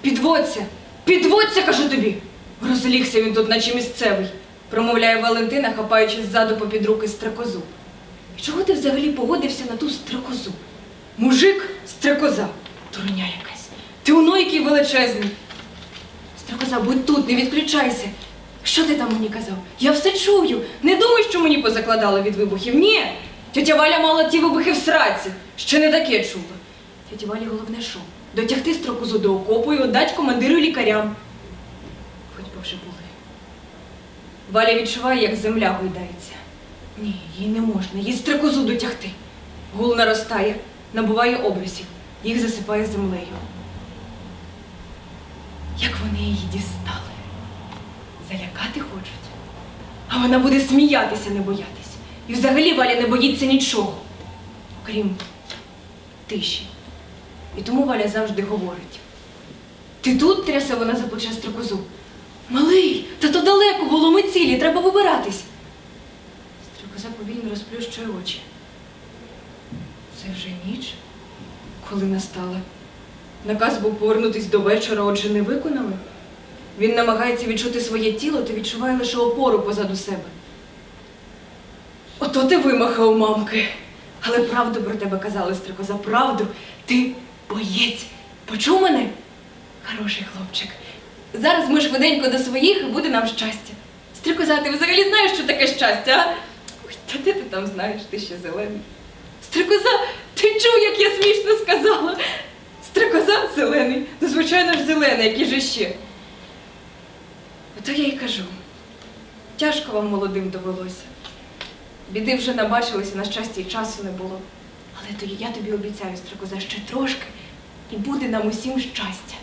Підводься! Підводься, кажу тобі! Розлігся він тут, наче місцевий, промовляє Валентина, хапаючи ззаду попід руки стрекозу. Чого ти взагалі погодився на ту стрекозу? Мужик стрекоза, дурня якась. Ти уно який величезний. Стрекоза, будь тут, не відключайся. Що ти там мені казав? Я все чую. Не думай, що мені позакладали від вибухів. Ні. Тетя Валя мала ті вибухи в сраці. Ще не таке чула. Тетя Валі головне що? Дотягти строкозу до окопу і отдать командиру лікарям. Хоч би вже були. Валя відчуває, як земля гойдається. Ні, їй не можна, їй стрекозу дотягти. Гул наростає, набуває образів, їх засипає землею. Як вони її дістали? Залякати хочуть. А вона буде сміятися, не боятися. І взагалі Валя не боїться нічого, окрім тиші. І тому Валя завжди говорить. Ти тут трясе вона за плече строкозу. Малий, та то далеко було ми цілі, треба вибиратись. Строкоза повільно розплющує очі. Це вже ніч, коли настала. Наказ був повернутись до вечора, отже, не виконали. Він намагається відчути своє тіло та відчуває лише опору позаду себе. Ото ти вимахав, мамки. Але правду про тебе казали, стрикоза, правду. Ти боєць. Почув мене? Хороший хлопчик. Зараз ми швиденько до своїх і буде нам щастя. Стрикоза, ти взагалі знаєш, що таке щастя, а? Ой, та де ти там знаєш, ти ще зелений. Стрикоза, ти чув, як я смішно сказала? Стрикоза зелений. Ну, звичайно ж, зелений, який же ще. Ото я й кажу. Тяжко вам молодим довелося. Біди вже набачилися, на щастя, і часу не було. Але то я тобі обіцяю, строкоза, ще трошки, і буде нам усім щастя.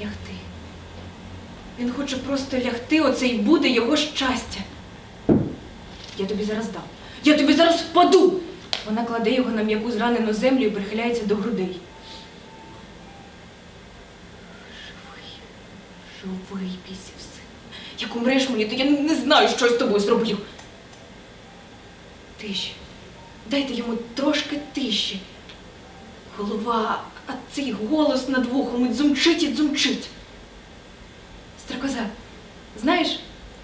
Лягти. Він хоче просто лягти, оце й буде його щастя. Я тобі зараз дам. Я тобі зараз впаду. Вона кладе його на м'яку зранену землю і прихиляється до грудей. Живий, живий бісів син. Як умреш мені, то я не знаю, що я з тобою зроблю. Тиші. Дайте йому трошки тиші. Голова, а цей голос над вухом і дзумчить і дзумчить. Строкоза, знаєш,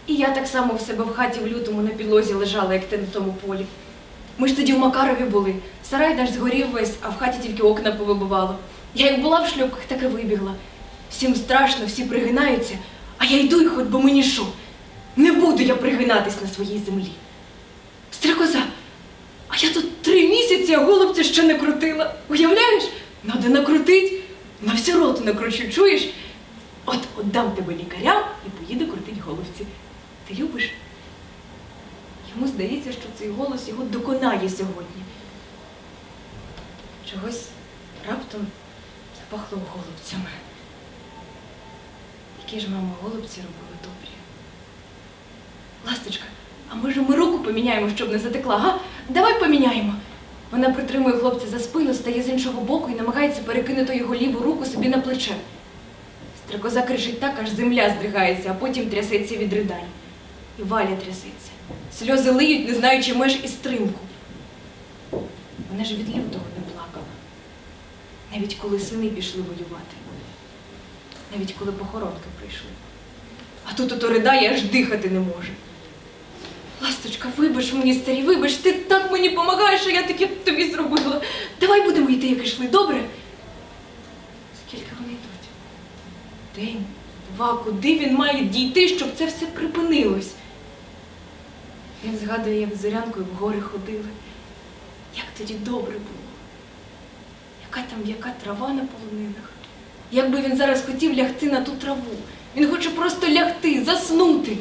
і я так само в себе в хаті в лютому на підлозі лежала, як ти на тому полі. Ми ж тоді в Макарові були. Сарай наш згорів весь, а в хаті тільки окна повибивало. Я як була в шлюпках, так і вибігла. Всім страшно, всі пригинаються, а я йду і хоч би мені що. Не буду я пригинатись на своїй землі. Я тут три місяці, а голубця ще не крутила. Уявляєш? Надо накрутить. На всю роту накручу, чуєш? От отдам тебе лікарям і поїду крутить голубці. Ти любиш? Йому здається, що цей голос його доконає сьогодні. Чогось раптом запахло голубцями. Які ж мама голубці робили добрі. Ласточка, а може ми руку поміняємо, щоб не затекла, га? Давай поміняємо. Вона притримує хлопця за спину, стає з іншого боку і намагається перекинути його ліву руку собі на плече. Стрекоза кричить так, аж земля здригається, а потім трясеться від ридань. І Валя трясеться. Сльози лиють, не знаючи меж і стримку. Вона ж від лютого не плакала. Навіть коли сини пішли воювати. Навіть коли похоронки прийшли. А тут ото ридає, аж дихати не може. Ласточка, вибач мені, старі, вибач, ти так мені допомагаєш, що я таке тобі зробила. Давай будемо йти, як йшли, добре? Скільки вони йдуть? День, два, куди він має дійти, щоб це все припинилось? Він згадує, як зорянкою в гори ходили. Як тоді добре було. Яка там яка трава на полонинах. Як би він зараз хотів лягти на ту траву. Він хоче просто лягти, заснути.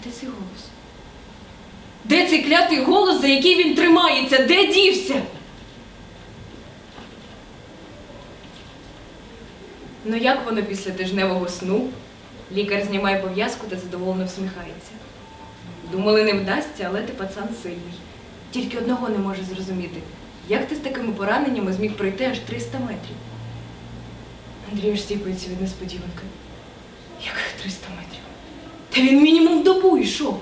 А де цей голос? Де цей клятий голос, за який він тримається? Де дівся? Ну як воно після тижневого сну? Лікар знімає пов'язку та задоволено всміхається. Думали, не вдасться, але ти пацан сильний. Тільки одного не може зрозуміти. Як ти з такими пораненнями зміг пройти аж 300 метрів? Андрій аж сіпається від несподіванки. Яких 300 метрів? Та він мінімум добу йшов.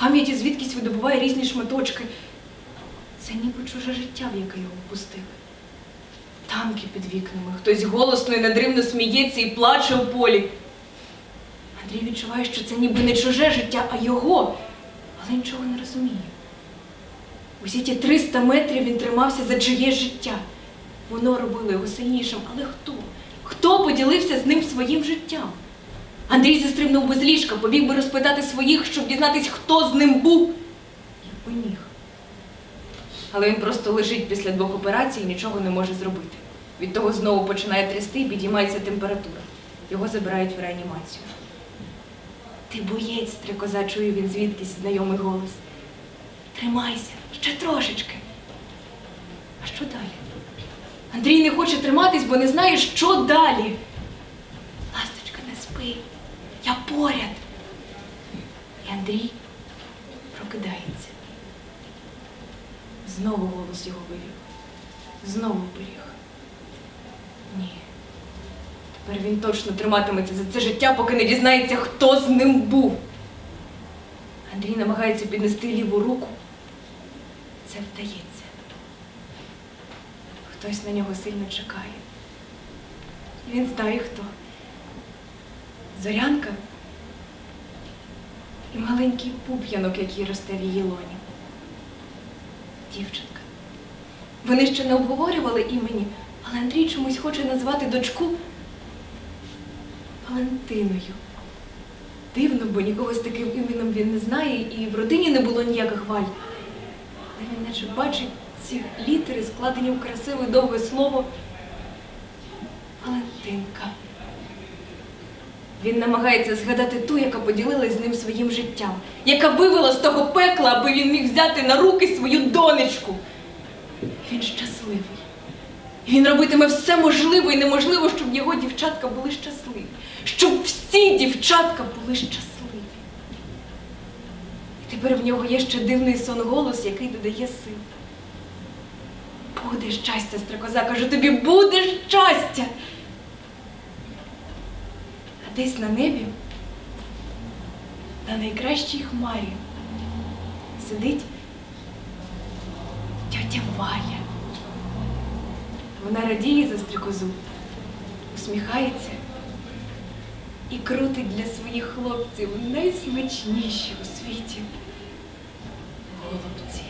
Пам'яті звідкись видобуває різні шматочки. Це ніби чуже життя, в яке його впустили. Та Ганки під вікнами, хтось голосно і надривно сміється і плаче в полі. Андрій відчуває, що це ніби не чуже життя, а його, але нічого не розуміє. Усі ті 300 метрів він тримався за чиєсь життя. Воно робило його сильнішим, але хто? Хто поділився з ним своїм життям? Андрій застрибнув без ліжка, побіг би розпитати своїх, щоб дізнатись, хто з ним був. Якби міг. Але він просто лежить після двох операцій і нічого не може зробити. Від того знову починає трясти і підіймається температура. Його забирають в реанімацію. Ти боєць, стрекоза, чує він звідкись знайомий голос. Тримайся, ще трошечки. А що далі? Андрій не хоче триматись, бо не знає, що далі. Ласточка, не спи. Я поряд. І Андрій прокидається. Знову голос його вивів. Знову беріг. Ні. Тепер він точно триматиметься за це життя, поки не дізнається, хто з ним був. Андрій намагається піднести ліву руку. Це вдається. Хтось на нього сильно чекає. Він знає хто. Зорянка і маленький пуп'янок, який росте в її лоні. Дівчинка. Вони ще не обговорювали імені, але Андрій чомусь хоче назвати дочку Валентиною. Дивно, бо нікого з таким іменем він не знає, і в родині не було ніяких валь. Але він наче бачить ці літери, складені в красиве довге слово Валентинка. Він намагається згадати ту, яка поділилась з ним своїм життям, яка вивела з того пекла, аби він міг взяти на руки свою донечку. Він щасливий. Він робитиме все можливе і неможливе, щоб його дівчатка були щасливі. Щоб всі дівчатка були щасливі. І тепер в нього є ще дивний сон голос, який додає сил. Буде щастя, стрекоза, кажу тобі, буде щастя. Десь на небі, на найкращій хмарі, сидить тьотя Валя. Вона радіє за стрекозу, усміхається і крутить для своїх хлопців найсмачніші у світі голубці.